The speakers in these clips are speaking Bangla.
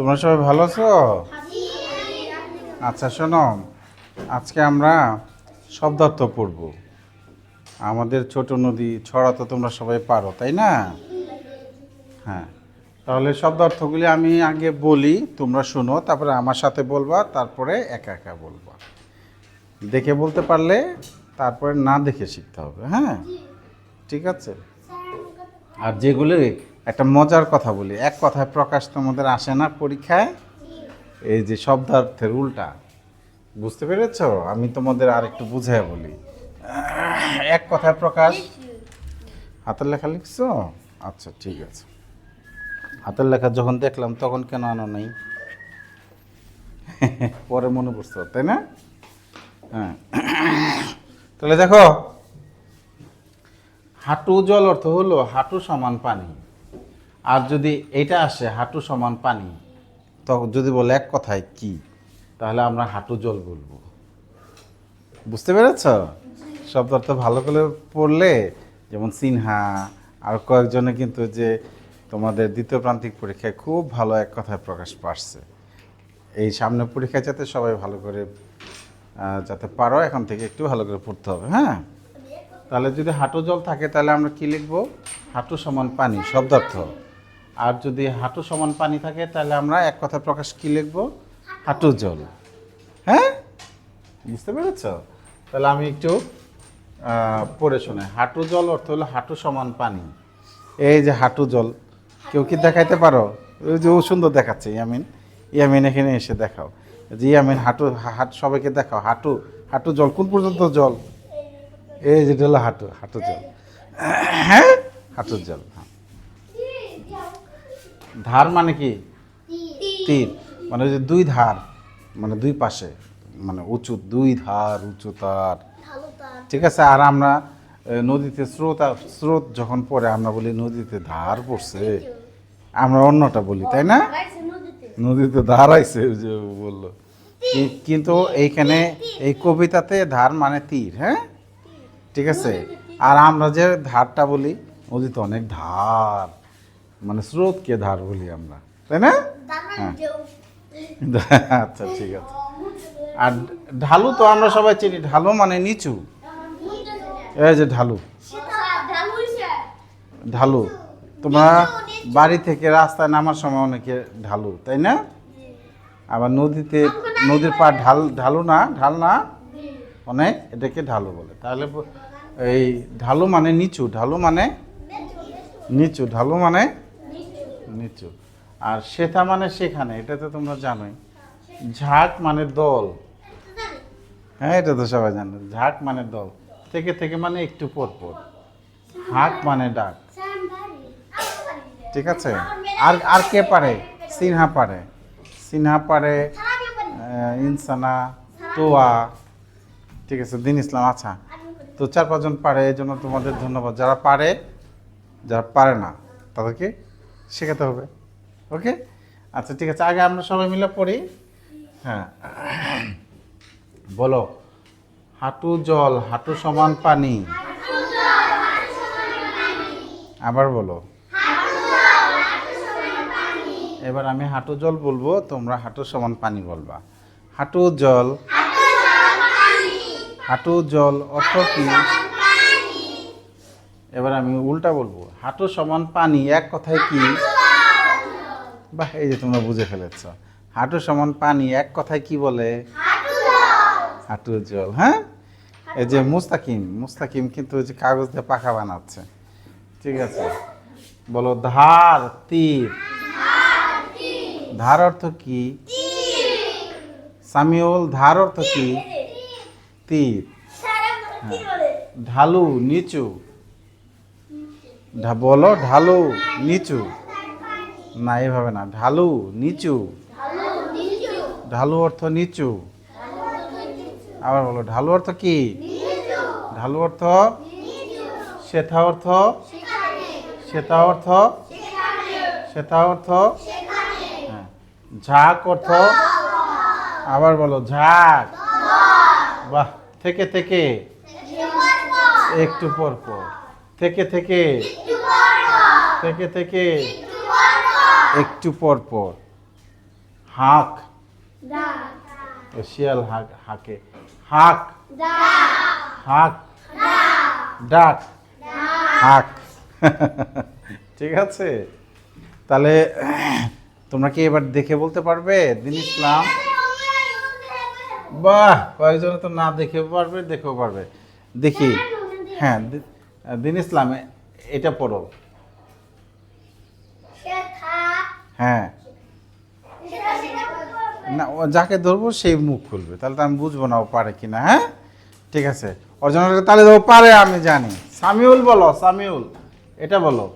তোমরা সবাই ভালো আছো? আচ্ছা শোনো। আজকে আমরা শব্দার্থ পড়ব। আমাদের ছোট নদী ছড়া তো তোমরা সবাই পারো, তাই না? হ্যাঁ। তাহলে শব্দার্থগুলি আমি আগে বলি, তোমরা শোনো, তারপরে আমার সাথে বলবা, তারপরে একা একা বলবা। দেখে বলতে পারলে, তারপরে না দেখে শিখতে হবে হ্যাঁ? ঠিক আছে? আর যেগুলি একটা মজার কথা বলি। এক কথায় প্রকাশ তোমাদের আসে না পরীক্ষায়। এই যে শব্দার্থের উল্টা। বুঝতে পেরেছ? আমি তোমাদের আর একটু বুঝাই বলি এক কথায় প্রকাশ। হাতের লেখা লিখছো? আচ্ছা ঠিক আছে। হাতের লেখা যখন দেখলাম তখন কেন আনো নাই? পরে মনে পড়ছে, তাই না? হ্যাঁ। তাহলে দেখো, হাঁটু জল অর্থ হলো হাঁটু সমান পানি। আর যদি এটা আসে হাঁটু সমান পানি তখন যদি বলে এক কথায় কি? তাহলে আমরা হাঁটু জল বলব। বুঝতে পেরেছ? শব্দ অর্থ ভালো করে পড়লে, যেমন সিনহা, আর কয়েকজনে কিন্তু যে তোমাদের দ্বিতীয় প্রান্তিক পরীক্ষায় খুব ভালো এক কথায় প্রকাশ পাচ্ছে এই সামনে পরীক্ষায় যাতে সবাই ভালো করে যাতে পারো, এখন থেকে একটু ভালো করে পড়তে হবে হ্যাঁ? তাহলে যদি হাঁটু জল থাকে, তাহলে আমরা কি লিখব? হাঁটু সমান পানি শব্দার্থ আর যদি হাঁটু সমান পানি থাকে, তাহলে আমরা এক কথা প্রকাশ কি লিখব? হাঁটু জল। হ্যাঁ? বুঝতে পেরেছ? তাহলে আমি একটু পড়ে শোনাই হাঁটু জল অর্থ হলো হাঁটু সমান পানি। এই যে হাঁটু জল, কেউ কি দেখাইতে পারো? ওই যে ও সুন্দর দেখাচ্ছে ইয়ামিন। ইয়ামিন এখানে এসে দেখাও। যে ইয়ামিন হাঁটু, হাট, সবাইকে দেখাও। হাঁটু হাঁটু জল, কোন পর্যন্ত জল? এই যেটা হলো হাঁটু হাঁটু জল। হ্যাঁ? হাঁটু জল। ধার মানে কি? তীর। মানে যে দুই ধার মানে দুই পাশে মানে উঁচু দুই ধার উঁচু তার। ঠিক আছে? আর আমরা নদীতে স্রোত স্রোত যখন পড়ে আমরা বলি নদীতে ধার পড়ছে। আমরা অন্যটা বলি তাই না? নদীতে। ধার আইছে ওই যে বলল। কিন্তু এইখানে এই কবিতাতে ধার মানে তীর হ্যাঁ? ঠিক আছে? আর আমরা যে ধারটা বলি নদীতে অনেক ধার। মানে স্রোতকে ধার বলি আমরা, তাই না? হ্যাঁ। আচ্ছা ঠিক আছে। আর ঢালু তো আমরা সবাই চিনি, ঢালু মানে নিচু। এই যে ঢালু। ঢালু, তোমরা বাড়ি থেকে রাস্তায় নামার সময় অনেকে ঢালু, তাই না? আবার নদীতে, নদীর পা ঢাল, ঢালু না, ঢাল না? অনেক এটাকে ঢালু বলে। তাহলে এই ঢালু মানে নিচু, ঢালু মানে নিচু, ঢালু মানে নিচু। আর সেথা মানে সেখানে, এটা তো তোমরা জানোই। ঝাঁক মানে দল। হ্যাঁ এটা তো সবাই জানো। ঝাঁক মানে দল। থেকে থেকে মানে একটু পর পর। হাঁক মানে ডাক। ঠিক আছে? আর আর কে পারে? সিনহা পারে। সিনহা পারে ইনসানা, তোয়া। ঠিক আছে, দিন ইসলাম আচ্ছা। তো চার পাঁচজন পারে, এই জন্য তোমাদের ধন্যবাদ। যারা পারে যারা পারে না, তাদেরকে শেখাতে হবে। ওকে আচ্ছা ঠিক আছে, আগে আমরা সবাই মিলে পড়ি। হ্যাঁ। বলো, হাঁটু জল, হাঁটু সমান পানি। আবার বলো। এবার আমি হাঁটু জল বলব, তোমরা হাঁটু সমান পানি বলবা। হাঁটু জল। হাঁটু জল অর্থ কি? এবার আমি উল্টা বলব। হাঁটু সমান পানি, এক কথায় কি? বাহ, এই যে তোমরা বুঝে ফেলেছ। হাঁটু সমান পানি, এক কথায় কি বলে? হাঁটু জল হ্যাঁ? এই যে মুস্তাকিম মুস্তাকিম কিন্তু ওই যে কাগজ দিয়ে পাখা বানাচ্ছে। ঠিক আছে? বলো, ধার, তীর। ধার অর্থ কি? সামিউল, ধার অর্থ কি? তীর। ঢালু, নিচু। বলো ঢালু, নিচু। না, এভাবে না, ঢালু, নিচু। ঢালু অর্থ নিচু। আবার বলো, ঢালু অর্থ কি? ঢালু অর্থ শ্বেতা অর্থ শ্বেতা অর্থ শ্বেতা অর্থ হ্যাঁ ঝাঁক অর্থ। আবার বলো, ঝাঁক। বাহ, থেকে থেকে। একটু পর পর থেকে থেকে থেকে থেকে একটু পর পর। হাক। শিয়াল হাক, হাকে। হাক। হাক। ডাক। হাক। ঠিক আছে? তাহলে, তোমরা কি এবার দেখে বলতে পারবে? দিন ইসলাম। বাহ! কয়েকজনে তো না দেখে পারবে, দেখেও পারবে। দেখি। হ্যাঁ দিন ইসলাম এটা পড়ো। হ্যাঁ। না ও যাকে ধরবো সেই মুখ খুলবে। তাহলে তো আমি বুঝব না ও পারে কিনা হ্যাঁ? ঠিক আছে। অরিজিনাল তাহলে ও পারে আমি জানি। সামিউল বলো সামিউল। এটা বলো।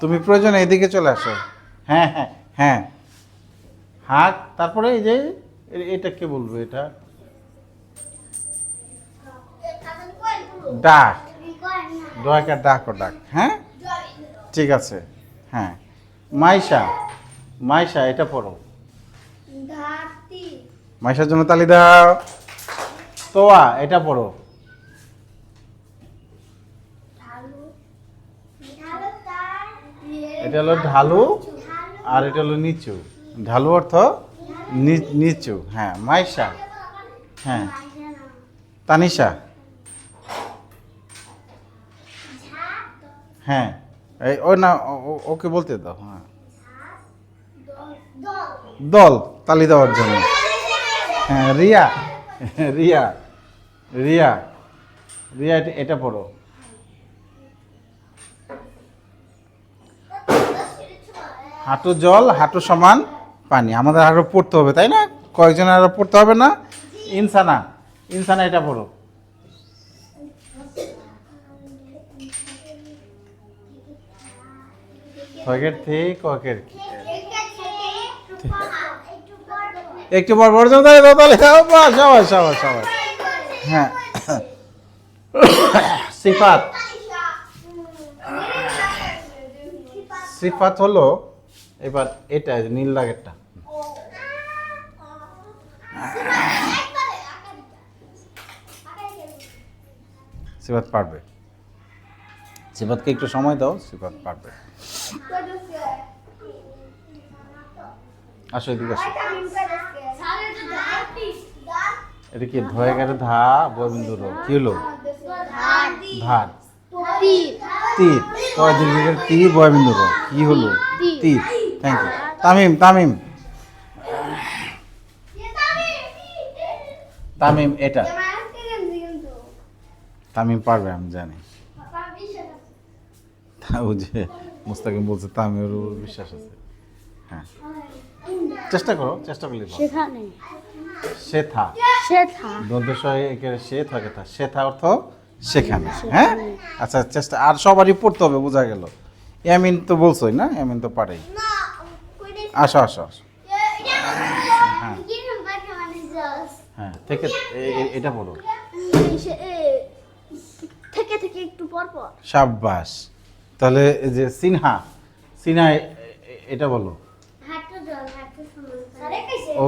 তুমি প্রয়োজনে এদিকে চলে আসো। হ্যাঁ হ্যাঁ হ্যাঁ। হাক তারপরে এই যে এটা কে বলবে এটা? ডাক। দয়াকার ডাক ও ডাক। হ্যাঁ? ঠিক আছে। হ্যাঁ। মাইশা মাইশা এটা পড়ো। মাইশার জন্য তালি দাও। তোয়া এটা পড়ো। এটা হলো ঢালু আর এটা হলো নিচু। ঢালু অর্থ নিচু। হ্যাঁ মাইশা। হ্যাঁ। তানিশা। হ্যাঁ। এই, ও না ওকে বলতে দাও হ্যাঁ। দল, তালি দেওয়ার জন্য। হ্যাঁ রিয়া রিয়া রিয়া রিয়া এটা- পড়ো। হাঁটু জল, হাঁটু সমান পানি। আমাদের আরও পড়তে হবে, তাই না? কয়েকজনের আরও পড়তে হবে না? ইনসানা ইনসানা এটা পড়ো। কয়েকের থেকে একটু বড় বড় জন দাঁড়িয়ে দাও তাহলে হ্যাঁ, সবাই সবাই সবাই। হ্যাঁ। সিফাত। সিফাত হলো এবার এটা নীল দাগেরটা। সিফাত পারবে। সিফাতকে একটু সময় দাও সিফাত পারবে। আসো এদিকে আসো। এটা কি ধয়ে গেলে ধা ববিন্দু রো কি হলো? ধার তীর কয় দীর্ঘের তীর বয়বিন্দু কি হলো? তীর থ্যাংক ইউ তামিম তামিম। তামিম এটা। তামিম পারবে আমি জানি। তা যে মুস্তাকিম বলছে তামিমের উপর বিশ্বাস আছে হ্যাঁ চেষ্টা করো চেষ্টা করলে। সেখানে শেথা শেখা দন্তস্বয় একেবারে সে থাকে তা শেথা অর্থ সেখানে হ্যাঁ আচ্ছা চেষ্টা আর সবারই পড়তে হবে বোঝা গেল এমিন তো বলছোই না এমিন তো পারেই আসো আসো আসো হ্যাঁ থেকে এ- এ- এটা পড়ো থেকে থেকে একটু পর পর সাব্বাস তাহলে যে সিনহা সিনহা এটা বলো।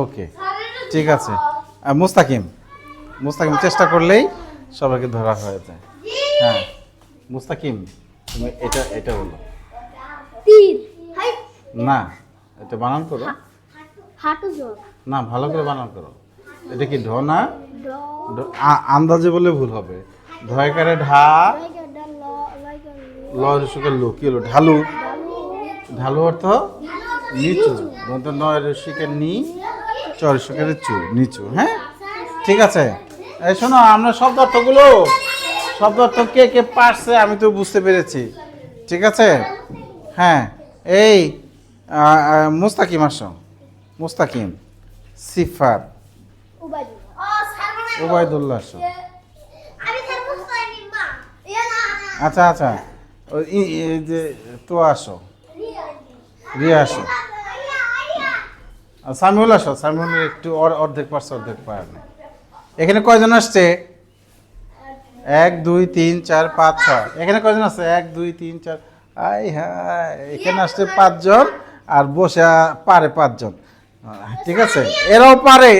ওকে ঠিক আছে। মুস্তাকিম মুস্তাকিম চেষ্টা করলেই সবাইকে ধরা হয়ে যায়। হ্যাঁ মুস্তাকিম তুমি এটা এটা বলো। না এটা বানান করো। না ভালো করে বানান করো। এটা কি ঢ না? আন্দাজে বলে ভুল হবে। ধয়কারে ঢা। ড ল কি হলো ঢালু। ঢালু অর্থ নিচু। দন্ত নয় রসিকের নি চরসুকের চু নিচু হ্যাঁ? ঠিক আছে। এই শোনো আমরা শব্দ অর্থগুলো শব্দ অর্থ কে কে পারছে আমি তো বুঝতে পেরেছি। ঠিক আছে? হ্যাঁ এই মুস্তাকিম আসো। মুস্তাকিম। সিফাত ওবায়দুল্লাহ আসো। আচ্ছা আচ্ছা। যে, তো আসো। আসো। সামিউল আসো সামিউল একটু অর্ধেক পারছে, অর্ধেক পার না। এখানে কয়জন আসছে? এক, দুই, তিন, চার, পাঁচ, ছয়। এখানে কয়জন আছে এক, দুই, তিন, চার আই হ্যাঁ এখানে আসছে পাঁচজন আর বসে পারে পাঁচজন। ঠিক আছে? এরাও পারে,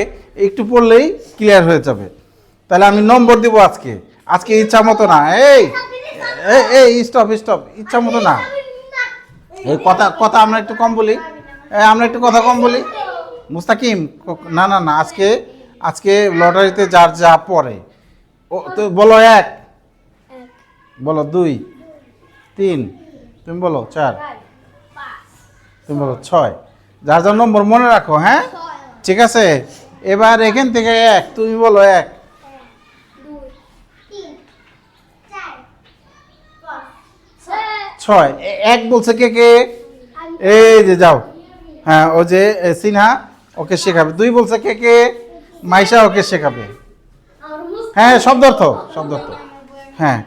একটু পড়লেই ক্লিয়ার হয়ে যাবে। তাহলে আমি নম্বর দিব আজকে। আজকে ইচ্ছা মতো না, এই এই, স্টপ স্টপ ইচ্ছা মতো না। এই কথা কথা আমরা একটু কম বলি। আমরা একটু কথা কম বলি। মুস্তাকিম না না না আজকে আজকে লটারিতে যার যা পড়ে ও তো বলো এক। বলো দুই তিন তুমি বলো চার তুমি বলো ছয়। যার যার নম্বর মনে রাখো হ্যাঁ? ঠিক আছে? এবার এখান থেকে এক তুমি বলো এক। ছয়। এক বলছে কে কে? এই যে যাও। হ্যাঁ ও যে সিনহা, ওকে শেখাবে। দুই বলছে কে কে? মাইশা ওকে শেখাবে। হ্যাঁ শব্দার্থ শব্দার্থ। হ্যাঁ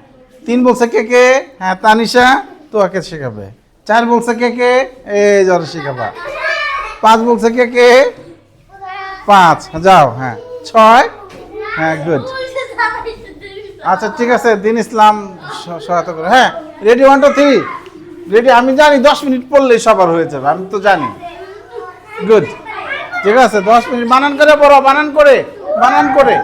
তিন বলছে কে কে? হ্যাঁ তানিশা তো ওকে শেখাবে। চার বলছে কে কে? এই জ্বর শেখাবা। পাঁচ বলছে কে কে? পাঁচ। যাও হ্যাঁ। ছয়? হ্যাঁ গুড আচ্ছা ঠিক আছে, দিন ইসলাম সহায়তা করে। হ্যাঁ ready one two three ready আমি জানি দশ মিনিট পড়লেই সবার হয়ে যাবে, আমি তো জানি। গুড ঠিক আছে, দশ মিনিট বানান করে পড়ো, বানান করে বানান করে।